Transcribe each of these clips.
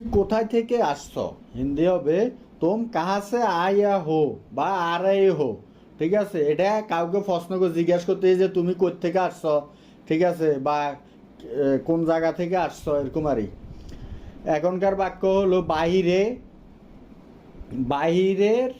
কোথায় থেকে আসছো? হিন্দি হবে, তোম কাহাসে আয়া হো বা আর হো? ঠিক আছে? এটা কাউকে প্রশ্ন করে জিজ্ঞাসা করতে যে, তুমি কোথা থেকে আসছ? ঠিক আছে? বা কোন জায়গা থেকে আসছ? এরকম আরই এখনকার বাক্য হলো, বাহিরে, বাহিরের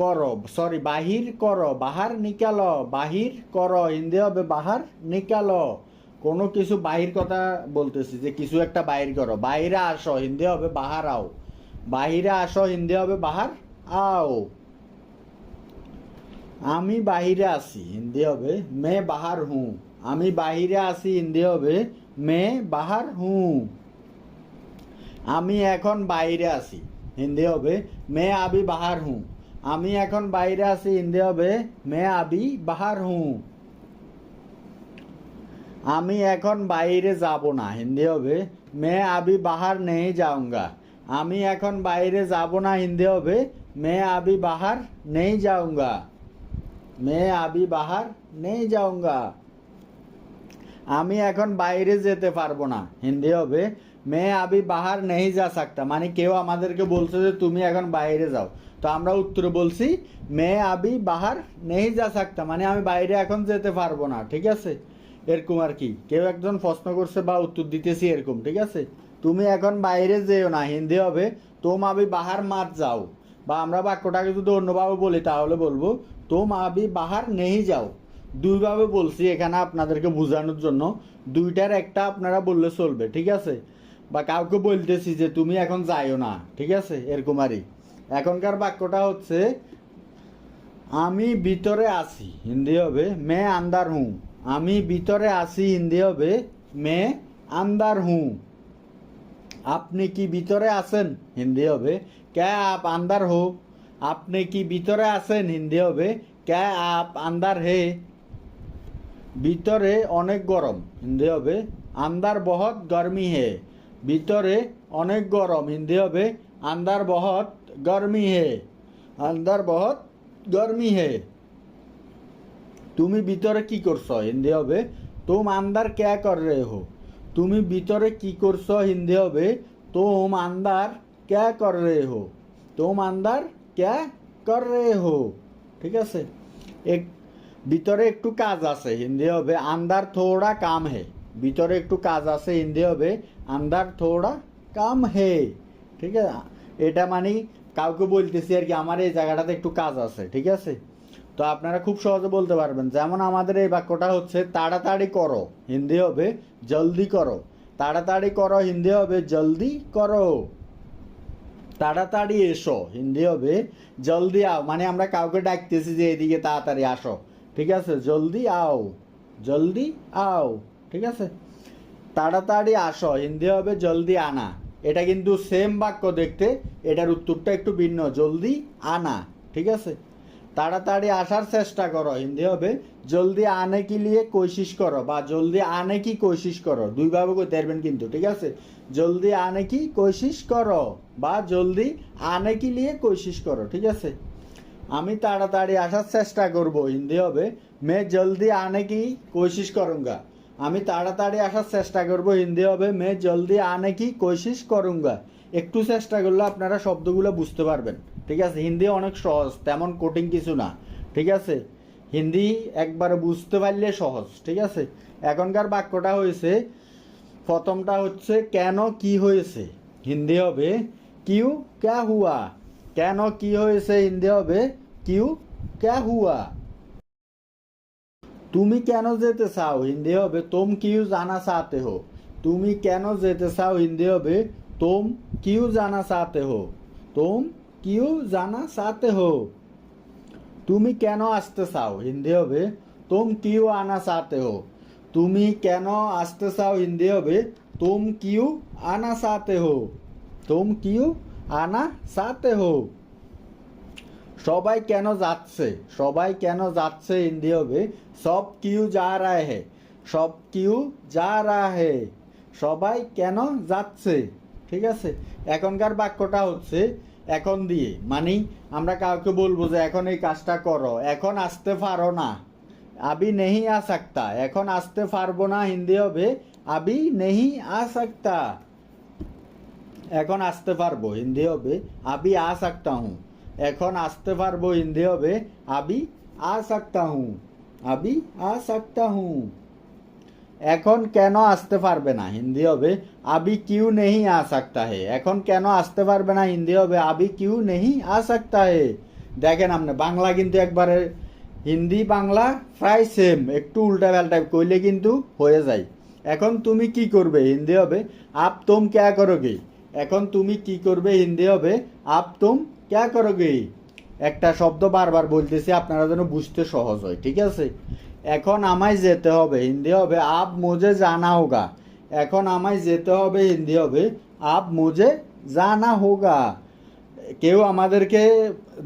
কর সরি বাহির কর, বাহার নিকাল, বাহির কর, হিন্দি হবে, বাহার নিকাল। কোনো কিছু বাহির কথা বলতেছি যে কিছু একটা বাহির করো। বাইরে আসো, হিন্দি হবে বাহার আও। বাহিরে আসো, হিন্দি হবে বাহার আও। আমি বাহিরে আসি হিন্দি হবে মে বাহার হুঁ। আমি বাহিরে আসি হিন্দি হবে মে বাহার হুঁ। আমি এখন বাইরে আছি, হিন্দি হবে মে আবি বাহার হুঁ। আমি এখন বাইরে আছি, হিন্দি হবে মে আবি বাহার হুঁ। আমি এখন বাইরে যাব না, হিন্দি হবে। মে আবি বাহার নেই যাউঙ্গা আমি এখন বাইরে যাব না, হিন্দি হবে। মে আবি বাহার নেই যাউঙ্গা মে আবি বাহার নেই যাউঙ্গা আমি এখন বাইরে যেতে পারব না, হিন্দি হবে। মেয়ে আবি বাহার নেই যা সাকতা। মানে কেউ আমাদেরকে বলছে যে তুমি এখন বাইরে যাও। তো আমরা উত্তরে বলছি মেয়ে আবি বাহার নেই যা সাকতা। মানে আমি বাইরে এখন যেতে পারব না, ঠিক আছে? এরকম আর কি। কেউ একজন প্রশ্ন করছে, বা, উত্তর দিতেছি এরকম। ঠিক আছে? তুমি এখন বাইরে যেও না, হিন্দি হবে। তোম আবি বাহার মাত যাও। বা, আমরা বাক্যটাকে যদি অন্যভাবে বলি, তাহলে বলব তোম আবি বাহার নেই যাও। দুইভাবে বলছি এখানে আপনাদেরকে বোঝানোর জন্য। দুইটার একটা আপনারা বললে চলবে, ঠিক আছে? বা, কাউকে বলতেছি যে, তুমি এখন যাইও না। ঠিক আছে? এরকম আরই এখনকার বাক্যটা হচ্ছে, আমি ভিতরে আছি। হিন্দি হবে, মে আন্দার হুঁ আমি ভিতরে আছি হিন্দি হবে মে আন্দার হুঁ। আপনি কি ভিতরে আছেন হিন্দি হবে ক্যা আপ আন্দার হো? আপনি কি ভিতরে আছেন হিন্দি হবে ক্যা আপ আন্দার হে? ভিতরে অনেক গরম হিন্দি হবে আন্দার বহত গরমি হে। ভিতরে অনেক গরম হিন্দি হবে আন্দার বহত গরমি হে। আন্দার বহত গরমি হে। তুমি ভিতরে কি করছ, হিন্দি হবে? তুম আন্দার ক্যা কর রে হো? তুমি ভিতরে কি করছ, হিন্দি হবে? তোম আন্দার ক্যা কর রে হো? তোম আন্দার ক্যা কর রে হো? ঠিক আছে? এক, ভিতরে একটু কাজ আছে, হিন্দি হবে। আন্দার থোড়া কাম হে। ভিতরে একটু কাজ আছে, হিন্দি হবে। আন্দার থোড়া কাম হে। ঠিক আছে? এটা মানে কাউকে বলতেছি আর কি, আমার এই জায়গাটাতে একটু কাজ আছে, ঠিক আছে? তো আপনারা খুব সহজে বলতে পারবেন, যেমন আমাদের এই বাক্যটা হচ্ছে, তাড়াতাড়ি করো। হিন্দি হবে, জলদি করো। তাড়াতাড়ি করো হিন্দি হবে, জলদি করো। তাড়াতাড়ি এসো। হিন্দি হবে, জলদি আও। মানে আমরা কাউকে ডাকতেছি যে, এদিকে তাড়াতাড়ি আসো। ঠিক আছে? জলদি আও। জলদি আও। ঠিক আছে? তাড়াতাড়ি আসো। হিন্দি হবে, জলদি আনা। এটা কিন্তু সেম বাক্য দেখতে, এটার উত্তরটা একটু ভিন্ন, জলদি আনা। ঠিক আছে? তাড়াতাড়ি আসার চেষ্টা করো, হিন্দি হবে। জলদি আনে কি লিয়ে কোশিশ করো, বা জলদি আনে কি কোশিশ করো। দুইভাবে কইতে পারবেন কিন্তু, ঠিক আছে? জলদি আনে কি কোশিশ করো, বা জলদি আনে কি লিয়ে কোশিশ করো, ঠিক আছে? আমি তাড়াতাড়ি আসার চেষ্টা করব, হিন্দি হবে। মে জলদি আনে কি কোশিশ করুঙ্গা। আমি তাড়াতাড়ি আসার চেষ্টা করব, হিন্দি হবে। মে জলদি আনে কি কোশিশ করুঙ্গা। একটু চেষ্টা করলে আপনারা শব্দগুলো বুঝতে পারবেন। ঠিক আছে? হিন্দি অনেক সহজ, তেমন কঠিন কিছু না, ঠিক আছে? হিন্দি একবার বুঝতে পারলে সহজ, ঠিক আছে? এখনকার বাক্যটা হয়েছে, প্রথমটা হচ্ছে কেন কি হয়েছে? হিন্দি হবে কিউ ক্যা হুয়া? কেন কি হয়েছে হিন্দি হবে কিউ ক্যা হুয়া? তুমি কেন যেতে চাও হিন্দি হবে তোম কিউ জানা চাতে হো। তুমি কেন যেতে চাও হিন্দি হবে তোম কিউ জানা চাতে হো। তোম কিউ জানা চাতে হো। তুমি কেন আসতে চাও, হিন্দি হবে? তোম কিউ আনা চাতে হো। তুমি কেন আসতে চাও, হিন্দি হবে? তোম কিউ আনা চাতে হো। তোম কিউ আনা চাতে হো। সবাই কেন যাচ্ছে? সবাই কেন যাচ্ছে, হিন্দি হবে? সব কিউ যা রা হে। সব কিউ যা রা হে। সবাই কেন যাচ্ছে? ঠিক আছে? এখনকার বাক্যটা হচ্ছে এখন দিয়ে। মানে আমরা কাউকে বলব যে, এখন এই কাজটা করো। এখন আসতে পারো না। আবি নেহি আ সকতা। এখন আসতে পারব না হিন্দি হবে, আবি নেহি আ সকতা। এখন আসতে পারব হিন্দি হবে, আবি আ সকতা হুঁ। এখন আসতে পারব হিন্দি হবে, আবি আ সকতা হুঁ। আবি আ সকতা হুঁ। এখন কেন আসতে পারবে না? হিন্দি হবে, আবি কিউ নেই আ সকতা হে। এখন কেন আসতে পারবে না হিন্দি হবে, আবি কিউ নেই আ সকতা হে। দেখেন আপনি, বাংলা কিন্তু একবারে হিন্দি, বাংলা, প্রায় সেম একটু উল্টা পাল্টা কইলে কিন্তু হয়ে যায়। এখন তুমি কি করবে? হিন্দি হবে, আপ তুম ক্যা করোগে? এখন তুমি কি করবে? হিন্দি হবে, আপ তুম ক্যা করোগে? একটা শব্দ বারবার বলতেছি, আপনারা যেন বুঝতে সহজ হয়, ঠিক আছে? এখন আমায় যেতে হবে, হিন্দি হবে, আপ মুঝে জানা হোগা। এখন আমায় যেতে হবে, হিন্দি হবে, আপ মুঝে জানা হোগা। কেউ আমাদেরকে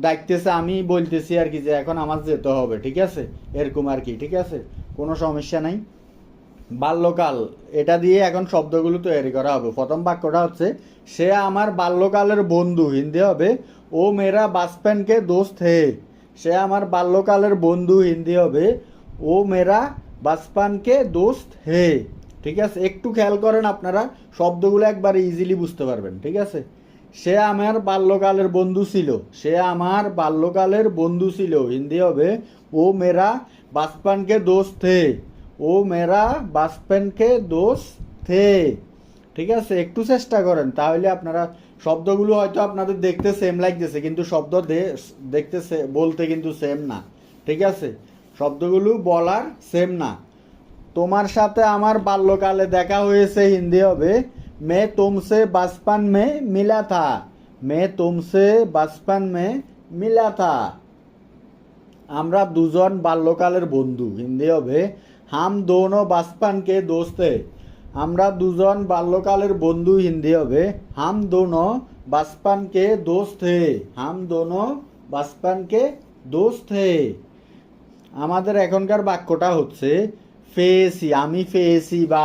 ডাকতেছে, আমি বলতেছি আর কি যে এখন আমার যেতে হবে, ঠিক আছে? এরকম আর কি, ঠিক আছে? কোনো সমস্যা নাই। বাল্যকাল, এটা দিয়ে এখন শব্দগুলো তৈরি করা হবে। প্রথম বাক্যটা হচ্ছে, সে আমার বাল্যকালের বন্ধু, হিন্দি হবে, ও মেরা বাসপেনকে দোস্ত হে। সে আমার বাল্যকালের বন্ধু, হিন্দি হবে ও মেরা বাসপানকে দোস্ত হে। ঠিক আছে? একটু খেয়াল করেন আপনারা, শব্দগুলো একবার ইজিলি বুঝতে পারবেন, ঠিক আছে? সে আমার বাল্যকালের বন্ধু ছিল, সে আমার বাল্যকালের বন্ধু ছিল, হিন্দি হবে, ও মেরা বাসপানকে দোষ থে ও মেরা বাসপেনকে দোষ থে ঠিক আছে? একটু চেষ্টা করেন, তাহলে আপনারা শব্দগুলো হয়তো আপনাদের দেখতে সেম লাগতেছে, কিন্তু শব্দ দেখতে বলতে কিন্তু সেম না। ঠিক আছে? শব্দগুলো বলার সেম না। তোমার সাথে আমার বাল্যকালে দেখা হয়েছে, হিন্দি হবে। মে তুমসে বাসপান মে মিলা থা মে তুমসে বাসপান মে মিলা থা আমরা দুজন বাল্যকালের বন্ধু, হিন্দি হবে। হাম দোনো বাসপানকে দোস্তে। আমরা দুজন বাল্যকালের বন্ধু, হিন্দি হবে। হাম দোনো বাসপানকে দোস্ত। হে হাম দোনো বাসপানকে দোস্ত। হে আমাদের এখনকার বাক্যটা হচ্ছে ফেয়েছি আমি ফেয়েছি বা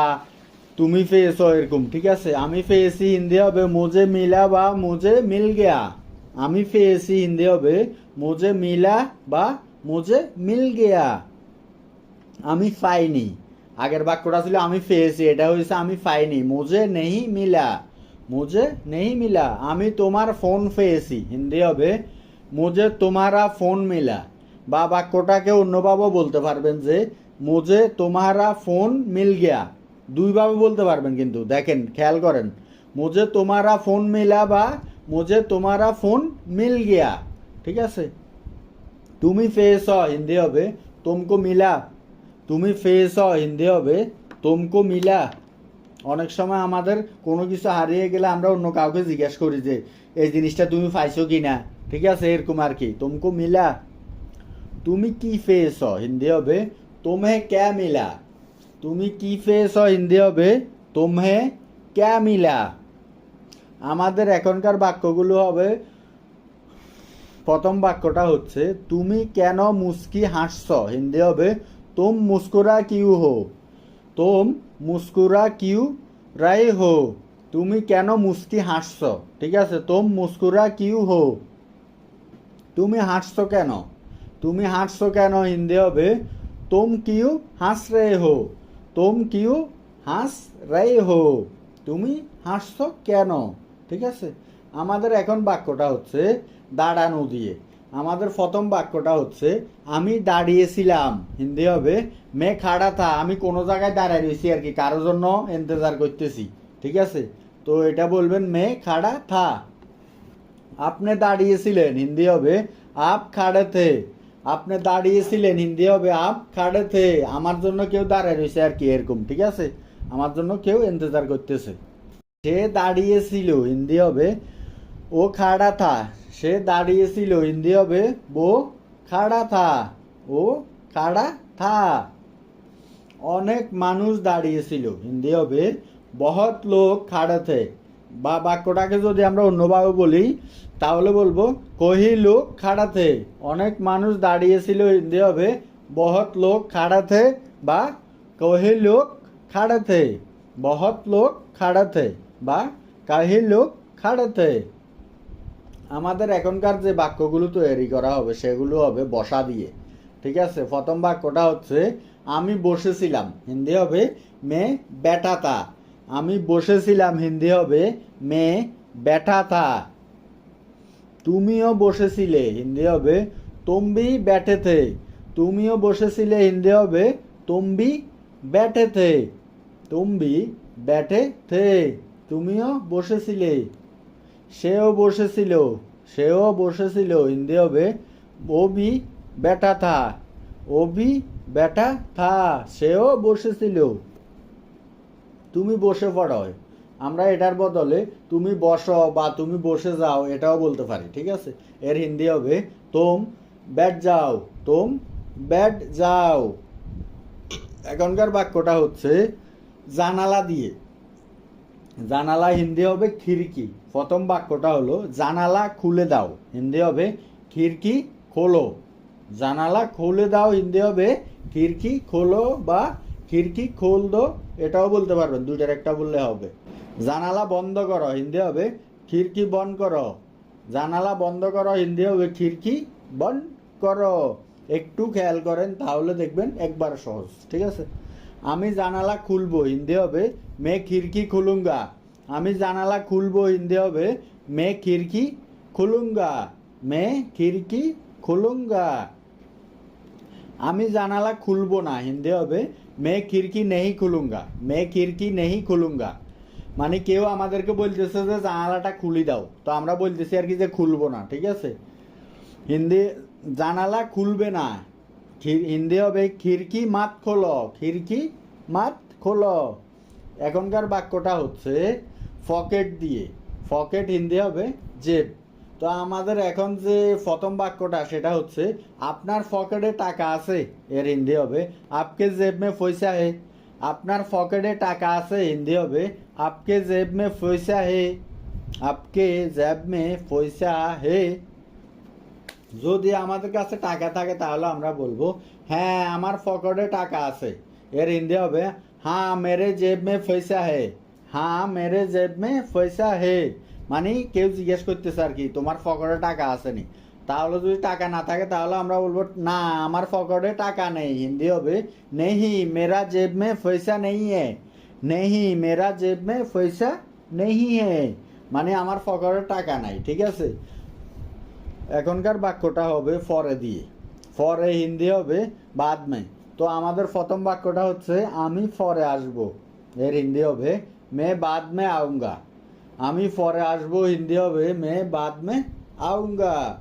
তুমি ফেয়েছো এরকম, ঠিক আছে? আমি ফেয়েছি হিন্দি হবে মোজে মিলা বা মোজে মিল গেয়া। আমি ফেয়েছি হিন্দি হবে মোজে মিলা বা মোজে মিল গেয়া। আমি পাইনি আগের বাক্যটা ছিল আমি পেয়েছি এটা হয়েছে আমি পাইনি মুঝে নেই মিলা মুঝে নেই মিলা। আমি তোমার ফোন পেয়েছি হিন্দি হবে মুঝে তোমারা ফোন মিলা। বা বাক্যটাকে অন্যভাবে বলতে পারবেন যে, মুঝে তোমারা ফোন মিল গিয়া। দুইভাবে বলতে পারবেন কিন্তু, দেখেন, খেয়াল করেন। মুঝে তোমারা ফোন মিলা বা মুঝে তোমারা ফোন মিল গিয়া। ঠিক আছে? তুমি ফেস হিন্দি হবে, তোমকো মিলা। তুমি ফেস হিন্দি হবে, তুমকো মিলা। অনেক সময় আমাদের কোনো কিছু হারিয়ে গেলে আমরা অন্য কাউকে জিজ্ঞেস করি যে, এই জিনিসটা তুমি পাইছো কি না ঠিক আছে? এরকম আর কি, তুমকো মিলা। তুমি কি ফেস হিন্দি হবে তোমে ক্যা মিলা? তুমি কি ফেস হিন্দি হবে তোমে ক্যা মিলা? আমাদের এখনকার বাক্যগুলো হবে, প্রথম বাক্যটা হচ্ছে, তুমি কেন মুস্কি হাসছ? হিন্দি হবে, তোম মুস্কুরা কিউ হো? তোম মুস্কুরা কিউ রাই হো? তুমি কেন মুস্কি হাসছ? ঠিক আছে, তুম মুস্কুরা কিউ হো? তুমি হাসছো কেন? তুমি হাসছো কেন হিন্দি হবে? তোম কিউ হাস রে হো? তুম কিউ হাস রে হো? তুমি হাসছো কেন? ঠিক আছে? আমাদের এখন বাক্যটা হচ্ছে দাঁড়ানো দিয়ে। আমাদের প্রথম বাক্যটা হচ্ছে, আমি দাঁড়িয়েছিলাম। হিন্দি হবে, মে খাড়া থা, আমি কোনো জায়গায় দাঁড়ায় রয়েছি আর কি কারোর জন্য ইন্তজার করতেছি। ঠিক আছে? তো এটা বলবেন, মে খাড়া থা। আপনি দাঁড়িয়েছিলেন, হিন্দি হবে, আপ খাড়ে থে। আপনি দাঁড়িয়েছিলেন, হিন্দি হবে, আপ খাড়ে থে। আমার জন্য কেউ দাঁড়ায় রয়েছে আর কি এরকম, ঠিক আছে? আমার জন্য কেউ ইন্তজার করতেছে। সে দাঁড়িয়েছিল, হিন্দি হবে, ও খাড়া থা। সে দাঁড়িয়েছিল, হিন্দি হবে, ও খাড়া থা, ও খাড়া থা। অনেক মানুষ দাঁড়িয়েছিল, হিন্দি হবে, বহুত লোক খাড়ে থে। বা বাক্যটাকে যদি আমরা অন্যভাবে বলি তাহলে বলব কহি লোক খাড়াতে। অনেক মানুষ দাঁড়িয়েছিল হিন্দি হবে বহৎ লোক খাড়াতে বা কহি লোক খাড়াতে। বহৎ লোক খাড়াতে বা কাহি লোক খাড়াতে। আমাদের এখনকার যে বাক্যগুলো তৈরি করা হবে, সেগুলো হবে বসা দিয়ে। ঠিক আছে? প্রথম বাক্যটা হচ্ছে, আমি বসেছিলাম হিন্দি হবে মে ব্যাটাতা আমি বসেছিলাম হিন্দি হবে মে ব্যাটাতা তুমিও বসেছিলে, হিন্দি হবে তম্বি ব্যাঠে থে তুমিও বসেছিলে, হিন্দি হবে তম্বি ব্যাঠে থে তুমবি ব্যাঠে থে তুমিও বসেছিলে। সেও বসেছিল সেও বসেছিল, হিন্দি হবে বি ব্যাটা থা বি ব্যাটা থা সেও বসেছিল। তুমি বসে পড়ো। আমরা এটার বদলে তুমি বসো বা তুমি বসে যাও এটাও বলতে পারি, ঠিক আছে? এর হিন্দি হবে, তোম ব্যাট যাও, তোম ব্যাট যাও। এখনকার বাক্যটা হচ্ছে, জানালা দিয়ে। জানালা হিন্দি হবে, খিড়কি। প্রথম বাক্যটা হলো, জানালা খুলে দাও। হিন্দি হবে, খিড়কি খোলো। জানালা খুলে দাও, হিন্দি হবে, খিড়কি খোলো বা খিড়কি খোল দো এটাও বলতে পারবেন, দুইটার একটা বললে হবে। জানালা বন্ধ করো, হিন্দি হবে খিড়কি বন্ধ করো। জানালা বন্ধ করো, হিন্দি হবে খিড়কি বন্ধ করো। একটু খেয়াল করেন, তাহলে দেখবেন একবার সহজ, ঠিক আছে? আমি জানালা খুলবো, হিন্দি হবে মে খিড়কি খুলুঙ্গা। আমি জানালা খুলবো, হিন্দি হবে মে খিড়কি খুলুঙ্গা। মে খিড়কি খুলুঙ্গা। আমি জানালা খুলবো না, হিন্দি হবে মে খিড়কি নেই খুলুঙ্গা মে খিড়কি নেই খুলুঙ্গা মানে কেউ আমাদেরকে বলতেছে যে, জানালাটা খুলি দাও। তো আমরা বলতেছি আর কি যে, খুলবো না, ঠিক আছে? হিন্দি, জানালা খুলবে না। হিন্দি হবে, খিড়কি মাত খোলো, খিড়কি মাত খোলো। এখনকার বাক্যটা হচ্ছে পকেট দিয়ে। পকেট হিন্দি হবে, জেব। তো আমাদের এখন যে প্রথম বাক্যটা, সেটা হচ্ছে, আপনার পকেটে টাকা আছে, এর হিন্দি হবে, আপকে জেব মে পয়সা হে, আপনার পকেটে টাকা আছে হিন্দি হবে, আপকে জেব মে পয়সা হে, আপকে জেব মে পয়সা হে। যদি আমাদের কাছে টাকা থাকে, তাহলে আমরা বলব হ্যাঁ আমার পকেটে টাকা আছে, এর হিন্দি হবে হ্যাঁ মেরে জেব মে পয়সা হে হ্যাঁ মেরে জেব মে পয়সা হে। মানে কেউ জিজ্ঞেস করতেছে আর কি, তোমার পকেটে টাকা আছে নি? তাহলে যদি টাকা না থাকে, তাহলে আমরা বলব, না, আমার পকেটে টাকা নেই, হিন্দি হবে, নেহি, মেরা জেব মে পয়সা নেই হে। নেহি, মেরা জেব মে পয়সা নেহি হে। মানে আমার পকেটে টাকা নাই, ঠিক আছে? এখনকার বাক্যটা হবে ফরে দিয়ে। ফরে হিন্দি হবে বাদ মে। তো আমাদের প্রথম বাক্যটা হচ্ছে, আমি ফরে আসব। এর হিন্দি হবে, মে বাদ মে আউঙ্গা। আমি ফরে আসব হিন্দি হবে মে, বাদ মে, আউঙ্গা।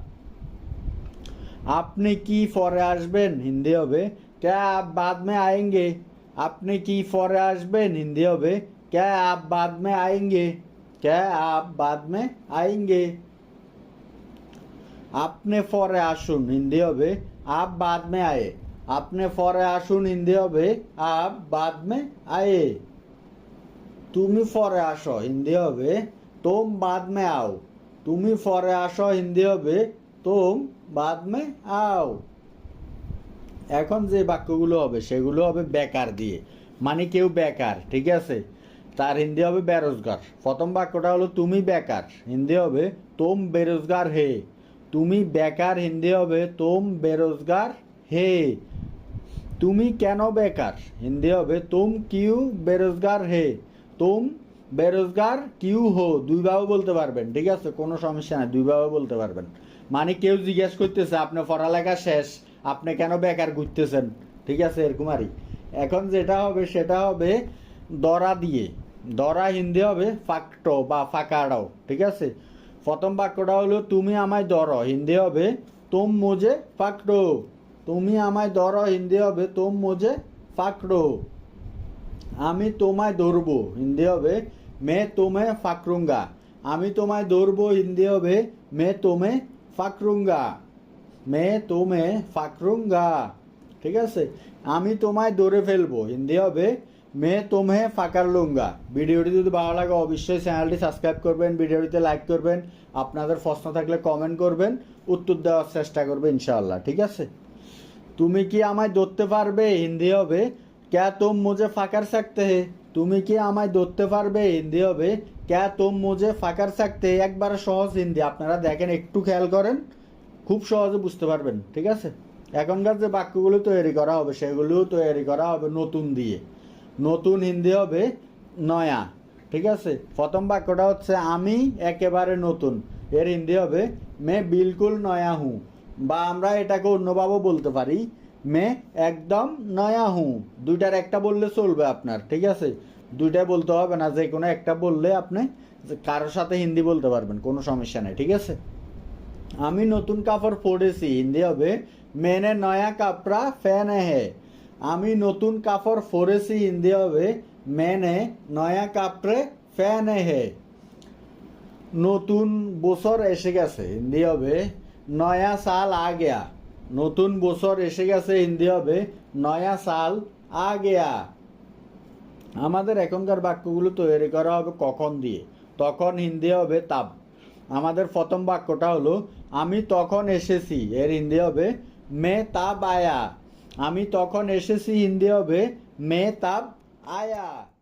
আপনি কি ফরে আসবেন হিন্দি হবে ক্যা আপ বাদ মে আয়েঙ্গে? আপনি কি ফরে আসবেন হিন্দি হবে ক্যা আপ বাদ মে আয়েঙ্গে? ক্যা আপ বাদ মে আয়েঙ্গে? আপনি ফরে আসুন হিন্দি হবে আপ বাদ মে আয়ে। আপনি ফরে আসুন হিন্দি হবে আপ বাদ মে আয়ে। তুমি ফরে আসো, হিন্দি হবে তোম বাদ মে আও। তুমি ফরে আসো, হিন্দি হবে তোম বাদ মে আও। এখন যে বাক্যগুলো হবে, সেগুলো হবে বেকার দিয়ে। মানে কেউ বেকার, ঠিক আছে? তার হিন্দি হবে বেরোজগার। প্রথম বাক্যটা হলো, তুমি বেকার, হিন্দি হবে তোম বেরোজগার হে। তুমি বেকার, হিন্দি হবে তোম বেরোজগার হে। তুমি কেন বেকার, হিন্দি হবে তুম কিউ বেরোজগার হে। তুম বেরোজগার কিউ হো দুইভাবে বলতে পারবেন, ঠিক আছে? কোনো সমস্যা নাই দুইভাবে বলতে পারবেন। মানে কেউ জিজ্ঞেস করতেছে, আপনার পড়ালেখা শেষ? আপনি কেন বেকার ঘুরতেছেন? ঠিক আছে এরকমারই এখন যেটা হবে, সেটা হবে দরা দিয়ে। দরা হিন্দি হবে ফাকটো বা ফাকাড়াও, ঠিক আছে? প্রথম বাক্যটা হলো, তুমি আমায় ধরো। হিন্দি হবে, তোম মোজে ফাকড়ো। তুমি আমায় ধরো। হিন্দি হবে, তোম মোজে ফাকড়ো। আমি তোমায় ধরবো, হিন্দি হবে, মে তোমে ফাকরুঙ্গা। আমি তোমায় ধরবো, হিন্দি হবে, মে তোমে ফাকরুঙ্গা। মে তোমে ফাকরুঙ্গা। ঠিক আছে? আমি তোমায় ধরে ফেলব, হিন্দি হবে, মে তোমে ফাকার লুঙ্গা ভিডিওটি যদি ভালো লাগে, অবশ্যই চ্যানেলটি সাবস্ক্রাইব করবেন, ভিডিওটিতে লাইক করবেন, আপনাদের প্রশ্ন থাকলে কমেন্ট করবেন, উত্তর দেওয়ার চেষ্টা করবে ইনশাআল্লাহ। ঠিক আছে? তুমি কি আমায় ধরতে পারবে, হিন্দি হবে ক্যা তুম মুঝে ফাকার सकते হে তুমি কি আমায় ধরতে পারবে হিন্দি হবে ক্যা তুম মুঝে ফাকার सकते হে একবারে সহজ হিন্দি আপনারা দেখেন একটু খেয়াল করেন খুব সহজে বুঝতে পারবেন ঠিক আছে এখনকার যে বাক্যগুলো তৈরি করা হবে সেগুলোও তৈরি করা হবে নতুন দিয়ে নতুন হিন্দি হবে নয়া ঠিক আছে প্রথম বাক্যটা হচ্ছে আমি একেবারে নতুন এর হিন্দি হবে মে বিলকুল নয়া হু বা আমরা এটাকে অন্যভাবে বলতে পারি মে একদম নয়া হু দুইটার একটা বললে চলবে আপনার, ঠিক আছে? দুইটা বলতে হবে না যে কোনো একটা বললে আপনি কারোর সাথে হিন্দি বলতে পারবেন, কোনো সমস্যা নেই, ঠিক আছে? আমি নতুন কাপড় পরেছি, হিন্দি হবে, মেনে নয়া কাপড়া ফ্যান হে। আমি নতুন কাপড় পরেছি, হিন্দি হবে, মেনে নয়া কাপড়ে ফ্যান হে। নতুন বছর এসে গেছে, হিন্দি হবে, নয়া সাল আ গেয়া। নতুন বছর এসে গেছে হিন্দি হবে, নয়া সাল আ আমাদের এখনকার বাক্যগুলো তৈরি করা হবে কখন দিয়ে, তখন হিন্দি হবে তাব। আমাদের প্রথম বাক্যটা হলো, আমি তখন এসেছি, এর হিন্দি হবে, মে তাব আয়া। আমি তখন এসেছি, হিন্দি হবে, মে তাব আয়া।